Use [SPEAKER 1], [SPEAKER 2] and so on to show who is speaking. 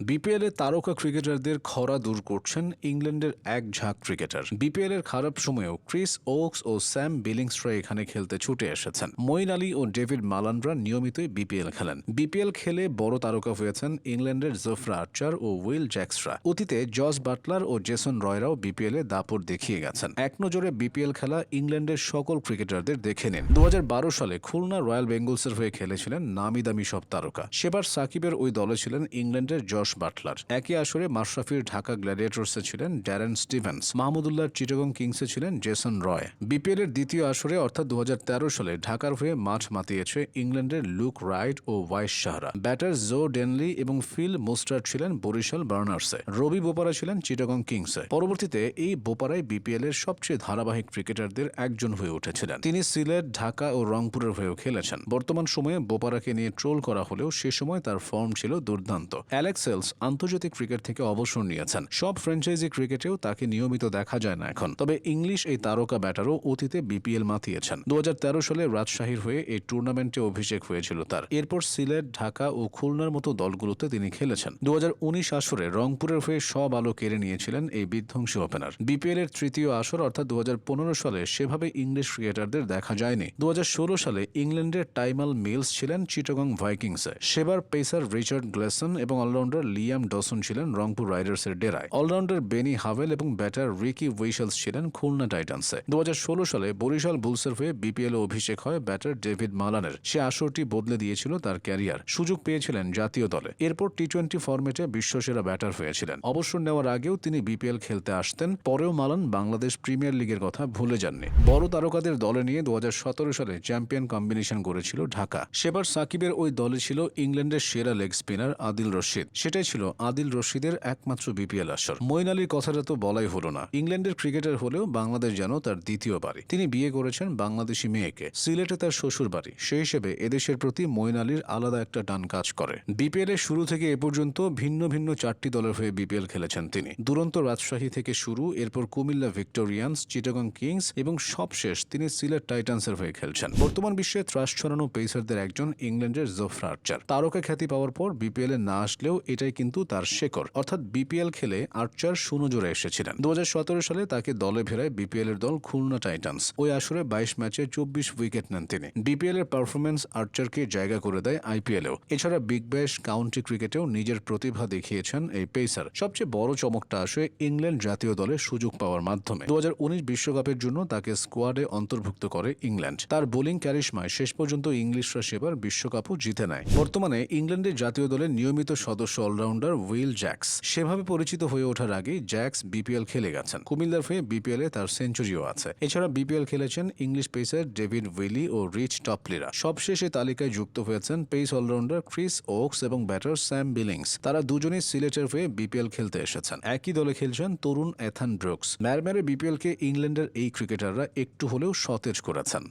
[SPEAKER 1] BPL তারকা ক্রিকেটারদের খরা দূর করছেন ইংল্যান্ডের এক ঝাঁক ক্রিকেটার। বিপিএল এর খারাপ সময়েও ক্রিস ওকস ও স্যাম বিলিংসরা এখানে খেলতে ছুটে এসেছেন। মঈন আলী ও ডেভিড মালানরা নিয়মিতই বিপিএল খেলেন। বিপিএল খেলে বড় তারকা হয়েছেন ইংল্যান্ডের জোফরা আর্চার ও উইল জ্যাক্সরা। অতীতে জস বাটলার ও জেসন রয়রাও বিপিএল এ দাপট দেখিয়ে গেছেন। এক নজরে বিপিএল খেলা ইংল্যান্ডের সকল ক্রিকেটারদের দেখে নিন। দু হাজার বারো সালে খুলনা রয়্যাল বেঙ্গলসের হয়ে খেলেছিলেন নামি দামি সব তারকা। সেবার সাকিবের ওই দলে ছিলেন ইংল্যান্ডের জশ বাটলার। একই আসরে মাশরাফির ঢাকা গ্ল্যাডিয়েটর্সে ছিলেন ড্যারেন স্টিভেন্স মাহমুদুল্লাহ চিটাগং কিংসে ছিলেন জেসন রয়। বিপিএল এর দ্বিতীয় আসরে, অর্থাৎ দু সালে, ঢাকার হয়ে মাঠ মাতিয়েছে ইংল্যান্ডের লুক রাইট ও ওয়াইস সাহারা। ব্যাটার জো ডেনলি এবং ফিল মোস্টার ছিলেন বরিশাল বার্নার্সে। রবি বোপারা ছিলেন চিটাগং কিংসে। পরবর্তীতে এই বোপারাই বিপিএল এর সবচেয়ে ধারাবাহিক ক্রিকেটারদের একজন হয়ে উঠেছিলেন। তিনি সিলেট, ঢাকা ও রংপুরের হয়েও খেলেছেন। বর্তমান সময়ে বোপারাকে নিয়ে ট্রোল করা হলেও সে সময় তার ফর্ম ছিল দুর্দান্ত। অ্যালেক্সেলস আন্তর্জাতিক ক্রিকেট থেকে অবসর নিয়েছেন। সব ফ্র্যাঞ্চাইজি ক্রিকেটেও তাকে নিয়মিত দেখা যায় না এখন। তবে ইংলিশ এই তারকা ব্যাটারও অতীতে বিপিএল মাতিয়েছেন। দুহাজার তেরো সালে রাজশাহীর হয়ে এই টুর্নামেন্টে অভিষেক হয়েছিল তার। এরপর সিলেট, ঢাকা ও খুলনার মতো দলগুলোতে তিনি খেলেছেন। দুহাজার উনিশ আসরে রংপুরের হয়ে সব আলো কেড়ে নিয়েছিলেন এই বিধ্বংসী ওপেনার। বিপিএল এর তৃতীয় আসর অর্থাৎ দু হাজার পনেরো সালে সেভাবে ইংলিশ ক্রিকেটারদের দেখা যায়নি। দু হাজার ষোলো সালে ইংল্যান্ডের টাইমাল মিলস ছিলেন চিটগং ভাইকিংসে। সেবার পেসার রিচার্ড গ্লেসন এবং অলরাউন্ডার লিয়াম ডসন ছিলেন রংপুর রাইডার্সের ডেরায়। অলরাউন্ডার বেনি হাভেল এবং ব্যাটার রিকি উইশালস ছিলেন খুলনা টাইটান্সে। দু সালে বরিশাল বুলসের হয়ে বিপিএল অভিষেক হয় ব্যাটার ডেভিড মালানের। সে আসরটি বদলে দিয়েছিল তার ক্যারিয়ার। সুযোগ পেয়েছিলেন জাতীয় দলে। এরপর টি টোয়েন্টি ফরম্যাটে বিশ্বসেরা ব্যাটার হয়েছিলেন। অবসর নেওয়ার আগেও তিনি বিপিএল খেলতে আসতেন। পরেও মালান বাংলাদেশ প্রিমিয়ার লিগের কথা ভুলে যাননি। বড় তারকাদের দলে নিয়ে দু হাজার সতেরো সালে চ্যাম্পিয়ন কম্বিনেশন করেছিল ঢাকা। সেবার সাকিবের ওই দলে ছিল ইংল্যান্ডের সেরা লেগ স্পিনার আদিল রশিদ। সেটাই ছিল আদিল রশিদের একমাত্র বিপিএল আসর। মঈন আলীর কথাটা তো বলাই হলো না। ইংল্যান্ডের ক্রিকেটার হলেও বাংলাদেশ যেন তার দ্বিতীয় বাড়ি। তিনি বিয়ে করেছেন বাংলাদেশি মেয়েকে। সিলেটে তার শ্বশুর বাড়ি। সেই হিসেবে এদেশের প্রতি মঈন আলীর আলাদা একটা টান কাজ করে। বিপিএল এর শুরু থেকে এ পর্যন্ত ভিন্ন ভিন্ন চারটি দলের হয়ে বিপিএল খেলেছেন তিনি। দুরন্ত রাজশাহী থেকে শুরু, এরপর কুমিল্লা ভিক্টোরিয়ান্স, চিটাগং কিংস এবং সবশেষ তিনি সিলেট টাইটান্সের হয়ে খেলছেন। বর্তমান বিশ্বে ত্রাস ছড়ানো পেসারদের একজন ইংল্যান্ডের জোফরা আর্চার তারকা খ্যাতি পাওয়ার পর বিপিএল এ না আসলেও এটাই কিন্তু তার শেকড়, অর্থাৎ বিপিএল খেলে আর্চার সুনজোরে এসেছিলেন। দু হাজার সতেরো সালে তাকে দলে ফেরায় বিপিএল এর দল খুলনা টাইটান্স। ওই আসরে বাইশ ম্যাচে চব্বিশ উইকেট নেন তিনি। বিপিএল এর পারফরমেন্স আর্চারকে জায়গা করে দেয় আইপিএলেও। এছাড়া বিগ ব্যাশ কাউন্টি ক্রিকেটেও নিজের প্রতিভা দেখিয়েছেন এই পেসার। সবচেয়ে বড় চমকটা আসে ইংল্যান্ড জাতীয় দলে সুযোগ পাওয়ার মাধ্যমে। দু বিশ্বকাপের জন্য তাকে স্কোয়াডে অন্তর্ভুক্ত করে ইংল্যান্ড। তার বোলিং ক্যারিশমায় শেষ পর্যন্ত ইংলিশরা সেবার বিশ্বকাপও জিতে নেয়। বর্তমানে ইংল্যান্ডের জাতীয় দলের নিয়মিত সদস্য অলরাউন্ডার উইল জ্যাক্স। সেভাবে পরিচিত হয়ে ওঠার আগে জ্যাক্স বিপিএল খেলে গেছেন। কুমিল্লার হয়ে বিপিএল এ তার সেঞ্চুরিও আছে। এছাড়া বিপিএল খেলেছেন ইংলিশ পেসার ডেভিড উইলি ও রিচ টপলিরা। সবশেষে তালিকায় যুক্ত হয়েছেন পেস অলরাউন্ডার ক্রিস ওকস এবং ব্যাটার স্যাম বিলিংস। তারা দুজনেই সিলেটের হয়ে বিপিএল খেলতে এসেছেন। একই দলে খেলছেন তরুণ এথান ব্রুকস। ম্যারম্যারে বিপিএল কে ইংল্যান্ডের এই ক্রিকেটাররা একটু হলেও সতেজ করেছেন।